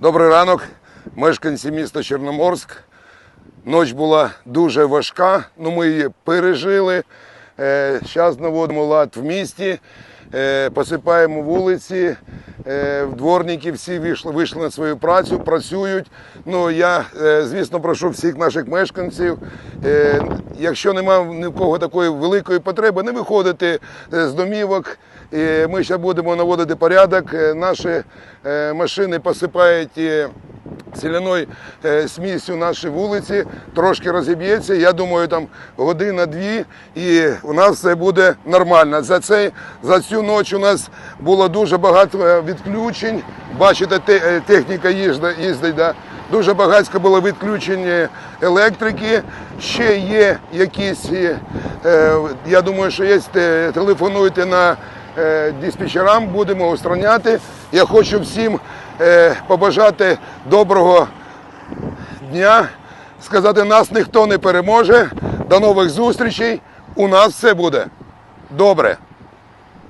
Добрий ранок, мешканці міста Чорноморськ. Ніч була дуже важка, але ми її пережили. Зараз наводимо лад в місті, е, посипаємо вулиці. Е, Дворники всі вийшли, вийшли на свою працю, працюють. Ну, я, е, звісно, прошу всіх наших мешканців, е, якщо немає ні в кого такої великої потреби, не виходити з домівок. Ми ще будемо наводити порядок. Наші машини посипають. Селяною е, смісю наші вулиці трошки розіб'ється. Я думаю, там година-дві, і у нас все буде нормально. За цей за цю ніч у нас було дуже багато е, відключень. Бачите, те- е, техніка їжда- їздить. Да? Дуже багатько було відключень електрики. Ще є якісь, я думаю, що є, телефонуйте на диспетчерам, будемо устраняти. Я хочу всім е, побажати доброго дня, сказати, нас ніхто не переможе. До нових зустрічей. У нас все буде добре.